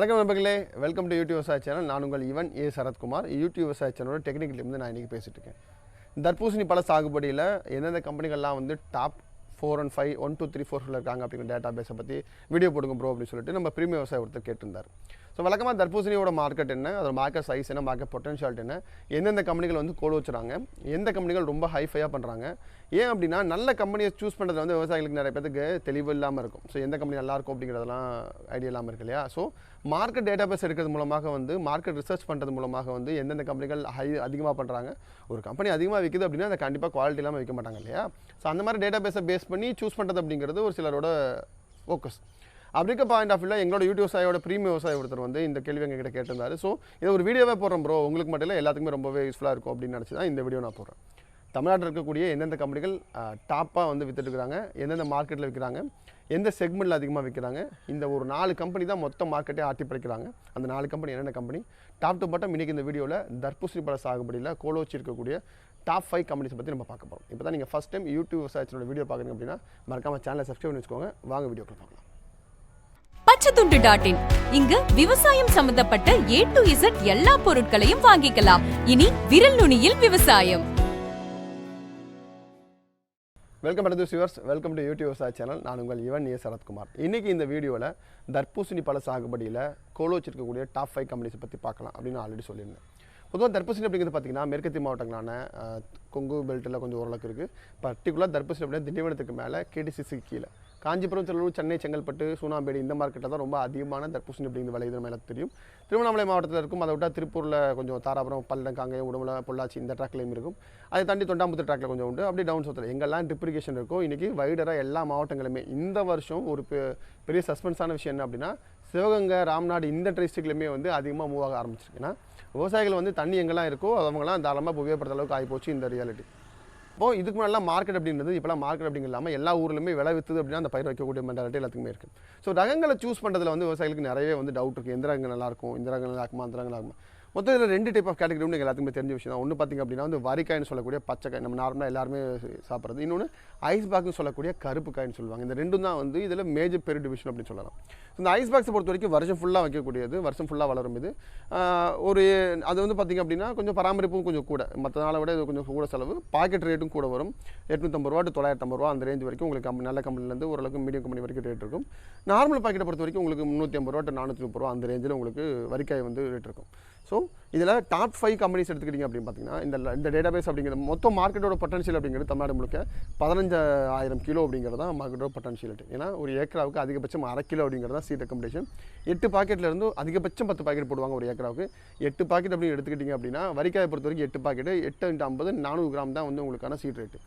வணக்கம் நண்பர்களே welcome to YouTube விவசாய சேனல் நான் உங்கள் இவன் ஏ. சரத்குமார். யூடியூப் விவசாய சேனலோட டெக்னிக்கல் நான் இன்றைக்கி பேசிகிட்டு இருக்கேன். தர்பூசணி பல சாகுபடியில் எந்தெந்த கம்பெனிகள்லாம் வந்து top four and five one two three four இருக்காங்க அப்படிங்கிற டேட்டா பேஸை பற்றி வீடியோ போடுங்க ப்ரோ அப்படின்னு சொல்லிட்டு நம்ம பிரீமியம் விவசாய ஒருத்தர் கேட்டிருந்தார். ஸோ வழக்கமாக தர்பூசணியோட மார்க்கெட் என்ன? அதோட மார்க்கெட் சைஸ் என்ன? மார்க்கெட் பொட்டன்ஷியாலிட்டி என்ன? எந்தெந்த கம்பெனிகள் வந்து கோல் வச்சுறாங்க? எந்த கம்பெனிகள் ரொம்ப ஹைஃபையாக பண்ணுறாங்க ஏன் அப்படின்னா நல்ல கம்பெனியை சூஸ் பண்ணுறது வந்து விவசாயிகளுக்கு நிறைய பேருக்கு தெளிவு இல்லாமல் இருக்கும். ஸோ எந்த கம்பெனி நல்லாயிருக்கும் அப்படிங்கிறதெல்லாம் ஐடியா இல்லாமல் இருக்கு இல்லையா? ஸோ மார்க்கெட் டேட்டா பேஸ் எடுக்கிறது மூலமாக வந்து மார்க்கெட் ரிசர்ச் பண்ணுறது மூலமாக வந்து எந்தெந்த கம்பெனிகள் ஹை அதிகமாக பண்ணுறாங்க ஒரு கம்பெனி அதிகமாக விற்குது அப்படின்னா அதை கண்டிப்பாக குவாலிட்டி இல்லாமல் விற்க மாட்டாங்க இல்லையா? ஸோ அந்த மாதிரி டேட்டா பேஸை பேஸ் பண்ணி சூஸ் பண்ணுறது அப்படிங்கிறது ஒரு சிலரோட ஃபோக்கஸ் அப்படி இருக்க பாயிண்ட் ஆஃப் வியூவில் எங்களோட யூடியூப் விவசாயோட ப்ரீமியம் விவசாயி ஒருத்தர் வந்து இந்த கேள்வி எங்ககிட்ட கேட்டிருந்தாரு. ஸோ இதை ஒரு வீடியோவே போடுறோம் ப்ரோ உங்களுக்கு மட்டும் இல்லை எல்லாத்துக்குமே ரொம்பவே யூஸ்ஃபுல்லாக இருக்கும் அப்படின்னு நினச்சி தான் இந்த வீடியோ நான் போடுறேன். தமிழ்நாட்டில் இருக்கக்கூடிய எந்தெந்த கம்பெனிகள் டாப்பாக வந்து வித்துட்டு எந்தெந்த மார்க்கெட்டில் விற்கிறாங்க எந்த செக்மெண்ட்டில் அதிகமாக விற்கிறாங்க இந்த ஒரு நாலு கம்பெனி தான் மொத்த மார்க்கெட்டே ஆட்டி படைக்கிறாங்க அந்த நாலு கம்பெனி என்னென்ன கம்பெனி டாப் டு பாட்டம் இன்றைக்கி இந்த வீடியோவில் தர்பூசணி பழ சாகுபடியில் கோலோச்சி இருக்கக்கூடிய டாப் ஃபைவ் கம்பெனிஸ் பற்றி நம்ம பார்க்க போகிறோம் இப்போ தான் நீங்கள் ஃபஸ்ட் டைம் யூடியூப் விவசாயத்தினோட வீடியோ பார்க்குறீங்க அப்படின்னா மறக்காம சேனலை சப்ஸ்கிரைப் பண்ணி வச்சுக்கோங்க. வாங்க வீடியோக்கள் பார்க்கலாம். பச்சைத்துண்டு டாட் இன் இங்கு விவசாயம் சம்பந்தப்பட்ட ஏ டு இசட் எல்லா பொருட்களையும் வாங்கிக்கலாம். இனி விரல் நுனியில் விவசாயம். வெல்கம் டு சிவர்ஸ் வெல்கம் டு யூடியூப் விவசாய சேனல் நான் உங்கள் இவன் ஏ சரத்குமார். இன்றைக்கி இந்த வீடியோவில் தர்பூசணி பழ சாகுபடியில் கோலோச் இருக்கக்கூடிய டாப் ஃபைவ் கம்பெனிஸை பற்றி பார்க்கலாம் அப்படின்னு ஆல்ரெடி சொல்லியிருந்தேன். பொதுவாக தர்பூசணி அப்படிங்கிறது பார்த்தீங்கன்னா மேற்கத்திய மாவட்டங்களான கொங்கு பெல்ட்டில் கொஞ்சம் ஓரளவுக்கு இருக்குது பர்டிகுலர் தர்பூசணி அப்படின்னா திண்டிவனத்துக்கு மேலே கேடிசிசி கீழே. காஞ்சிபுரம் திருநூறு சென்னை செங்கல்பட்டு சூனாம்பேடி இந்த மார்க்கெட்டில் தான் ரொம்ப அதிகமான தர்பூசணி அப்படிங்கிற விளையுது மேலே தெரியும். திருவண்ணாமலை மாவட்டத்தில் இருக்கும். அதை விட்டால் திருப்பூரில் கொஞ்சம் தாராபுரம் பல்லடம் காங்கேயம் உடம்புல பொள்ளாச்சி இந்த ட்ராக்லையும் இருக்கும். அதை தாண்டி தொண்டாமுத்தூர் ட்ராக்ல கொஞ்சம் உண்டு. அப்படியே டவுன் சவுத்தில் எங்கெல்லாம் டிப்ரிகேஷன் இருக்கோ இன்றைக்கி வைடராக எல்லா மாவட்டங்களுமே. இந்த வருஷம் ஒரு பெ- பெரிய சஸ்பென்ஸான விஷயம் என்ன அப்படின்னா சிவகங்கை ராம்நாடு இந்த டிஸ்ட்ரிக்ட்லையுமே வந்து அதிகமாக மூவ் ஆக ஆரம்பிச்சிருக்குன்னா விவசாயிகள் வந்து தண்ணி எங்கெல்லாம் இருக்கோ அவங்களாம் தாராளமாக உபயோகப்படுற அளவுக்கு ஆகிப்போச்சு இந்த ரியாலிட்டி இப்போ இதுக்கு முன்னாடிலாம் மார்க்கெட் அப்படின்றது இப்போலாம் மார்க்கெட் அப்படிங்க இல்லாமல் எல்லா ஊர்லையுமே விலை வித்துது அப்படின்னா அந்த பயிர் வைக்கக்கூடிய மென்டாலிட்டி எல்லாத்துக்குமே இருக்குது ஸோ ரகங்களை சூஸ் பண்ணுறதுல வந்து விவசாயிகளுக்கு நிறையவே வந்து டவுட் இருக்குது எந்த ரகங்கள் நல்லா இருக்கும் இந்த ரகங்கள் ஆகுமா இருக்குமா அந்த ரகங்கள் ஆகுமா மொத்தம் இதில் ரெண்டு டைப் ஆஃப் கேட்டகரி உங்களுக்கு எல்லாத்துக்குமே தெரிஞ்ச விஷயம் தான் ஒன்று பார்த்திங்க அப்படின்னா வந்து வரிக்காய்னு சொல்லக்கூடிய பச்சைக்காய். நம்ம நார்மலாக எல்லாருமே சாப்பிட்றது. இன்னொன்று ஐஸ் பேக்னு சொல்லக்கூடிய கருப்பு காய்னு சொல்லுவாங்க. இந்த ரெண்டும் தான் வந்து இதில் மேஜர் பெரிய டிவிஷன் அப்படின்னு சொல்லலாம். இந்த ஐஸ் பாக்ஸை பொறுத்த வரைக்கும் வருஷம் ஃபுல்லாக வைக்கக்கூடியது. வருஷம் ஃபுல்லாக வளரும் இது. ஒரு அது வந்து பார்த்திங்க அப்படின்னா கொஞ்சம் பராமரிப்பும் கொஞ்சம் கூட. மற்ற நாளை விட இது கொஞ்சம் கூட செலவு. பாக்கெட் ரேட்டும் கூட வரும். எட்நூற்றம்பது ரூபா டு தொள்ளாயிரத்தம்பது ரூபா அந்த ரேஞ்ச் வரைக்கும் உங்களுக்கு கம்பெனி நல்ல கம்பெனிலேருந்து ஓரளவுக்கு மீடியம் கம்பெனி வரைக்கும் ரேட் இருக்கும். நார்மல் பாக்கெட்டை பொறுத்த வரைக்கும் உங்களுக்கு முந்நூற்றி ஐம்பது ரூபா டு நானூற்றி முப்பது ரூபா அந்த ரேஞ்சில் உங்களுக்கு வரிக்காய் வந்து ரேட் இருக்கும். ஸோ இதில் டாப் ஃபைவ் கம்பெனிஸ் எடுத்துக்கிட்டிங்க அப்படின்னு பார்த்தீங்கன்னா இந்த இந்த டேட்டாபேஸ் அப்படிங்கிறது மொத்தம் மார்க்கெட்டோட பொட்டன்ஷியல் அப்படிங்கிறது தமிழ்நாடு முழுக்க பதினஞ்சாயிரம் கிலோ அப்படிங்கிறது தான் மார்க்கெட்டோட பொட்டன்ஷியலிட்டி ஏன்னா ஒரு ஏக்கராவுக்கு அதிகபட்சம் அரை கிலோ அப்படிங்கிறது தான் சீட் ரெக்கமெண்டேஷன் எட்டு பாக்கெட்லேருந்து அதிகபட்சம் பத்து பாக்கெட் போடுவாங்க ஒரு ஏக்கராவுக்கு. எட்டு பாக்கெட் அப்படின்னு எடுத்துக்கிட்டிங்க அப்படின்னா வரிக்காயை பொறுத்த வரைக்கும் எட்டு பாக்கெட்டு எட்டு இன்ட்டு ஐம்பது நானூறு கிராம் தான் வந்து உங்களுக்கான சீட் ரேட்டு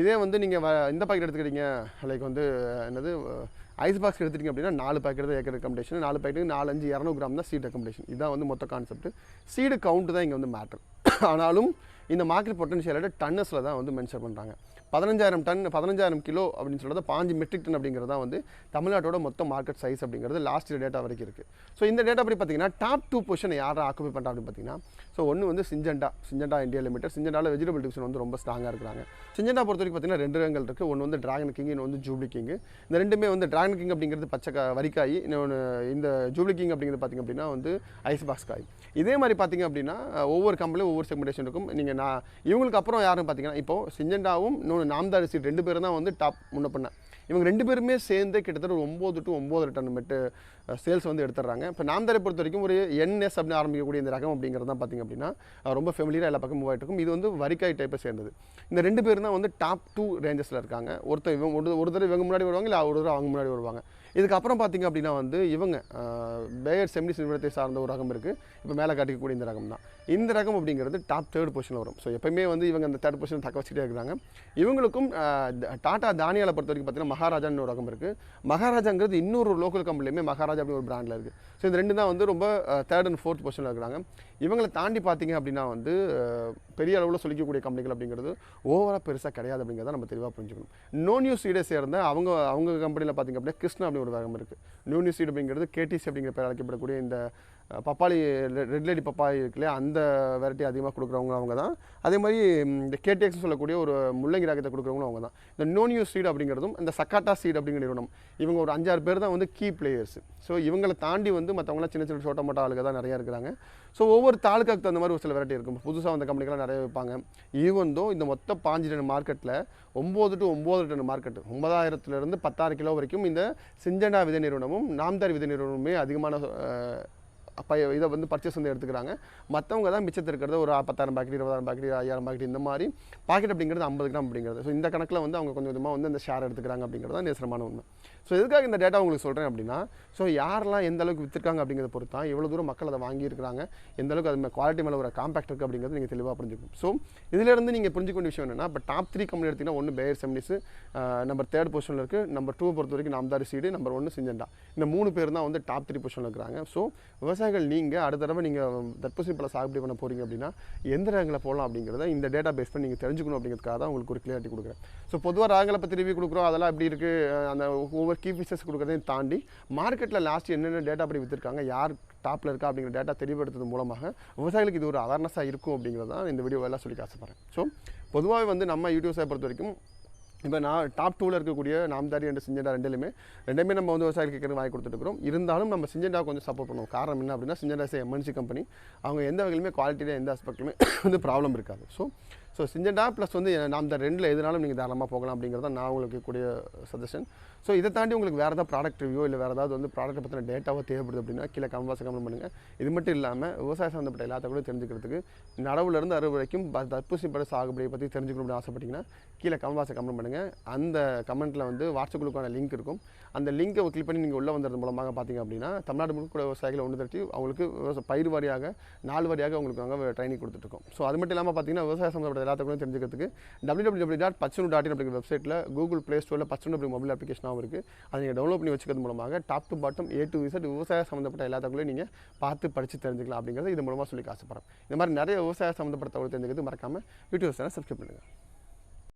இதே வந்து நீங்கள் வ இந்த பாக்கெட் எடுத்துக்கிட்டீங்க லைக் வந்து என்னது ஐஸ் பாக்ஸ் எடுத்துட்டிங்க அப்படின்னா நாலு பேக்கெட் தான் ஏக்கர் அக்கமடேஷன் நாலு பாக்கெட்டுக்கு நாலு அஞ்சு இரநூறு கிராம் தான் சீட் அக்கமடேஷன் இதுதான் வந்து மொத்த கான்செப்ட் சீடு கவுண்ட் தான் இங்கே வந்து மேட்டர் ஆனாலும் இந்த மார்க்கெட் பொட்டன்ஷியலோட டன்னஸில் தான் வந்து மென்ஷன் பண்ணுறாங்க பதினஞ்சாயிரம் டன் பதினஞ்சாயிரம் கிலோ அப்படின்னு சொல்கிறது பாஞ்சு மெட்ரிக் டன் அப்படிங்கிறது தான் வந்து தமிழ்நாட்டோட மொத்த மார்க்கெட் சைஸ் அப்படிங்கிறது லாஸ்ட் டேட்டா வரைக்கும் இருக்குது ஸோ இந்த டேட்டா படி பார்த்தீங்கன்னா டாப் டூ பொசிஷன் யாரை ஆக்குபை பண்ணுறா அப்படின்னு பார்த்தீங்கன்னா ஸோ ஒன்று வந்து சிஞ்சண்டா சிஞ்சண்டா இந்தியா லிமிடெட் சிஞ்சண்டாவில் வெஜிடபிள் டிவிஷன் வந்து ரொம்ப ஸ்ட்ராங்காக இருக்கிறாங்க. சிஞ்சண்டா பொறுத்த வரைக்கும் பார்த்தீங்கன்னா ரெண்டு ரகங்கள் இருக்குது ஒன்று வந்து டிராகன் கிங் இன்னொன்று வந்து ஜூப்ளி கிங் இந்த ரெண்டுமே வந்து டிராகன் கிங் அப்படிங்கிறது பச்சை வரிக்காய் இன்னொன்று இந்த ஜூப்ளி கிங் அப்படிங்கிறது பார்த்திங்க அப்படின்னா வந்து ஐஸ் பாக்ஸ் காய். இதே மாதிரி பார்த்தீங்க அப்படின்னா ஒவ்வொரு கம்பெனியும் ஒவ்வொரு செக்மெண்டேஷன் இருக்கும். நீங்கள் நான் இவங்களுக்கு அப்புறம் யாரும் பார்த்தீங்கன்னா இப்போ சிஞ்சண்டாவும் இன்னொன்று நாம்தாரி சீட் ரெண்டு பேரும் தான் வந்து டாப் முன்ன பண்ண இவங்க ரெண்டு பேருமே சேர்ந்து கிட்டத்தட்ட ஒரு ஒம்பது டு ஒம்பது டன் மெட்டு சேல்ஸ் வந்து எடுத்துடுறாங்க. இப்போ நாம்தாரை பொறுத்த வரைக்கும் ஒரு என்எஸ் அப்படின்னு ஆரம்பிக்கக்கூடிய இந்த ரகம் அப்படிங்கிறது தான் பார்த்திங்க அப்படின்னா ரொம்ப ஃபெமிலியாக எல்லா பக்கம் மூவ் ஆகிட்டு இருக்கும் இது வந்து வரிக்காய் டைப்பை சேர்ந்தது. இந்த ரெண்டு பேரும் தான் வந்து டாப் டூ ரேஞ்சஸில் இருக்காங்க. ஒருத்தர் இவங்க ஒரு ஒரு தடவை இவங்க முன்னாடி வருவாங்க இல்லை ஒரு தடவை அவங்க முன்னாடி வருவாங்க. இதுக்கப்புறம் பார்த்தீங்க அப்படின்னா வந்து இவங்க பேயர் செமினிஸ் நிறுவனத்தை சார்ந்த ஒரு ரகம் இருக்குது இப்போ மேலே காட்டிக்கக்கூடிய இந்த ரகம் தான். இந்த ரகம் அப்படிங்கிறது டாப் தேர்ட் பொசிஷனில் வரும். ஸோ எப்பயுமே வந்து இவங்க அந்த தேர்ட் பொசிஷன் தக்க வச்சுட்டே இருக்கிறாங்க. இவங்களுக்கும் டாட்டா த- டாடா தானியால பொறுத்த வரைக்கும் பார்த்தீங்கன்னா மகாராஜான்னு ஒரு ரகம் இருக்குது மகாராஜாங்கிறது இன்னொரு லோக்கல் கம்பெனிலையுமே மகாராஜா அப்படின்னு ஒரு பிராண்டில் இருக்குது ஸோ இந்த ரெண்டு தான் வந்து ரொம்ப தேர்ட் அண்ட் ஃபோர்த் பொசிஷனில் இருக்கிறாங்க. இவங்களை தாண்டி பார்த்தீங்க அப்படின்னா வந்து பெரிய அளவில் சொல்லிக்கக்கூடிய கம்பெனிகள் அப்படிங்கிறது ஓவராக பெருசாக கிடையாது அப்படிங்கிறத நம்ம தெளிவாக புரிஞ்சுக்கணும். நோ நியூஸ் சீடை சேர்ந்த அவங்க அவங்க கம்பெனியில் பார்த்தீங்க அப்படின்னா கிருஷ்ணா அப்படின்னு ஒரு ரகம் இருக்குது நியூ நியூஸ் அப்படிங்கிறது கேடிசி அப்படிங்கிற பேர் அழைக்கப்படக்கூடிய இந்த பப்பாளி ரெட் லேடி பப்பாளி இருக்கு இல்லையா? அந்த வெரைட்டி அதிகமாக கொடுக்குறவங்க அவங்க தான். அதே மாதிரி இந்த கேடிஎக்ஸ் சொல்லக்கூடிய ஒரு முள்ளங்கி ராகத்தை கொடுக்குறவங்களும் அவங்க தான். இந்த நோனியூ சீட் அப்படிங்கிறதும் இந்த சக்காட்டா சீட் அப்படிங்கிற நிறுவனம் இவங்க ஒரு அஞ்சாறு பேர் தான் வந்து கீ பிளேயர்ஸ் ஸோ இவங்களை தாண்டி வந்து மற்றவங்களாம் சின்ன சின்ன சோட்ட மோட்டா ஆளுங்க தான் நிறைய இருக்கிறாங்க. ஸோ ஒவ்வொரு தாலுக்காக்கு தகுந்த மாதிரி ஒரு சில வெரைட்டி இருக்கும். புதுசாக வந்த கம்பெனிக்கெல்லாம் நிறைய வைப்பாங்க. ஈவந்தோ இந்த மொத்த பாஞ்சு டன் மார்க்கெட்டில் ஒம்பது டு ஒம்பது டன் மார்க்கெட் ஒன்பதாயிரத்துலேருந்து பத்தாயிரம் கிலோ வரைக்கும் இந்த சிஞ்சண்டா விதை நிறுவனமும் நாம்தார் விதை நிறுவனமுமே அதிகமான அப்போ இதை வந்து பர்ச்சேஸ் வந்து எடுத்துக்கிறாங்க. மற்றவங்க தான் மிச்சத்தில் இருக்கிறது ஒரு பத்தாயிரம் பாக்கெட் இருபதாயிரம் பாக்கெட் ஐயாயிரம் பாக்கெட் இந்த மாதிரி பாக்கெட் அப்படிங்கிறது ஐம்பது கிராம் அப்படிங்கிறது. ஸோ இந்த கணக்கில் வந்து அவங்க கொஞ்சம் கொஞ்சமாக வந்து அந்த ஷேர் எடுத்துக்கிறாங்க அப்படிங்கிறது தான் நேசரமான உண்மை. ஸோ எதுக்காக இந்த டேட்டா உங்களுக்கு சொல்கிறேன் அப்படின்னா ஸோ யாரெல்லாம் எந்த அளவுக்கு விற்றுருக்காங்க அப்படிங்கிறத பொறுத்தா எவ்வளோ தூரம் மக்கள் அதை வாங்கியிருக்கிறாங்க எந்த அளவுக்கு அது குவாலிட்டி மேலே ஒரு காம்பேக்ட் இருக்குது அப்படிங்கிறது நீங்கள் தெளிவாக புரிஞ்சுக்கணும். ஸோ இதிலேருந்து நீங்கள் புரிஞ்சுக்க வேண்டிய விஷயம் என்னன்னா இப்போ டாப் த்ரீ கம்பெனி எடுத்திங்கன்னா ஒன்று பேயர் செம்னிஸ் நம்பர் தேர்ட் பொசிஷனில் இருக்குது நம்பர் டூ பொறுத்த வரைக்கும் நாம்தாரி சீடு நம்பர் ஒன்று சிஞ்சண்டா. இந்த மூணு பேர் தான் வந்து டாப் த்ரீ பொசிஷனில் இருக்கிறாங்க. ஸோ விவசாய விவசாயிகள் நீங்கள் அடுத்த தடவை நீங்கள் தர்பூசணி பழம் சாகுபடி பண்ண போகிறீங்க அப்படின்னா எந்த ரகங்களை போடலாம் அப்படிங்கிறத இந்த டேட்டா பேஸ் பண்ணி நீங்கள் தெரிஞ்சுக்கணும் அப்படிங்கிறதுக்காக தான் உங்களுக்கு ஒரு கிளியாரிட்டி கொடுக்குறேன். ஸோ பொதுவாக ரகங்களை பற்றி ரிவ்யூ கொடுக்குறோம். அதெல்லாம் எப்படி இருக்குது அந்த ஒவ்வொரு கீ ஃபீச்சர்ஸ் கொடுக்குறதையும் தாண்டி மார்க்கெட்டில் லாஸ்ட் என்னென்ன டேட்டா அப்படி விற்றுருக்காங்க யார் டாப்பில் இருக்கா அப்படிங்கிற டேட்டா தெளிவுபடுத்துறது மூலமாக விவசாயிகளுக்கு இது ஒரு அவேர்னஸாக இருக்கும் அப்படிங்கிறதான் இந்த வீடியோ எல்லாம் சொல்லி ஆசைப்பட்றேன் ஸோ பொதுவாகவே வந்து நம்ம யூடியூப்ஸை பொறுத்த வரைக்கும் இப்போ நான் டாப் டூவில் இருக்கக்கூடிய நாம்தாரி அண்ட் சிஞ்சண்டா ரெண்டுலையுமே ரெண்டுமே நம்ம வந்து விவசாயிகள் கேட்குறது வாங்கி கொடுத்துருக்கோம் இருந்தாலும் நம்ம சிஞ்சண்டா கொஞ்சம் சப்போர்ட் பண்ணுவோம். காரணம் என்ன அப்படின்னா சிஞ்சண்டா எம்என்சி கம்பெனி அவங்க எந்த வகையிலுமே குவாலிட்டியில் எந்த ஆஸ்பெக்ட்லையுமே வந்து ப்ராப்ளம் இருக்காது. ஸோ ஸோ சிஞ்சண்டா ப்ளஸ் வந்து நாம் இந்த ரெண்டில் எதுனாலும் நீங்கள் தாராளமாக போகலாம் அப்படிங்கிறது தான் நான் உங்களுக்கு கூடிய சஜஷன் ஸோ இதை தாண்டி உங்களுக்கு வேறு ஏதாவது ப்ராடக்ட் ரிவ்யூ இல்லை வேறு ஏதாவது வந்து ப்ராடக்ட்டை பற்றின டேட்டாவோ தேவைப்படுது அப்படின்னா கீழே கமெண்ட் கமெண்ட் பண்ணுங்கள் இது மட்டும் இல்லாமல் விவசாய சம்மந்தப்பட்ட எல்லாத்த கூட தெரிஞ்சுக்கிறதுக்கு நடவுலேருந்து அறுவடை வரைக்கும் ப- பட சாகுபடியை பற்றி தெரிஞ்சுக்கணும்னு ஆசைப்பட்டீங்கன்னா கீழே கமெண்ட் கமெண்ட் பண்ணுங்கள் அந்த கமெண்ட்டில் வந்து வாட்ஸ்அப் குழுக்கான லிங்க் இருக்கும். அந்த லிங்கை கிளிக் பண்ணி நீங்கள் உள்ளே வந்தது மூலமாக பார்த்தீங்க அப்படின்னா தமிழ்நாடு முழுக்க கூட விவசாயிகளை ஒன்று திரட்டி அவங்களுக்கு விவசாய பயிர் வாரியாக நாலு வாரியாக உங்களுக்கு நாங்கள் ட்ரைனிங் கொடுத்துட்ருக்கோம் ஸோ அது மட்டும் இல்லாமல் பார்த்தீங்கன்னா விவசாய சம்மந்தப்பட்ட எல்லாத்துக்கும் தெரிஞ்சுக்கிறதுக்கு டபிள்யூ டபிள்யூ டாட் பச்சனு டாட் அப்படிங்கிற வெப்சைட்டில் கூகுள் ப்ளே ஸ்டோரில் பச்சனு அப்படி மொபைல் அப்ளிகேஷனாகவும் இருக்குது அதை நீங்கள் டவுன்லோட் பண்ணி வச்சுக்கிறது மூலமாக top to bottom A to Z விவசாய சம்மந்தப்பட்ட எல்லாத்துக்குள்ளே நீங்கள் பார்த்து படித்து தெரிஞ்சுக்கலாம் அப்படிங்கிறது இது மூலமாக சொல்லி ஆசைப்படுறேன் இந்த மாதிரி நிறைய விவசாய சம்மந்தப்பட்ட தகவல் தெரிஞ்சுக்கிறது மறக்காமல் யூடியூப் சேனல் சப்ஸ்கிரைப் பண்ணுங்கள்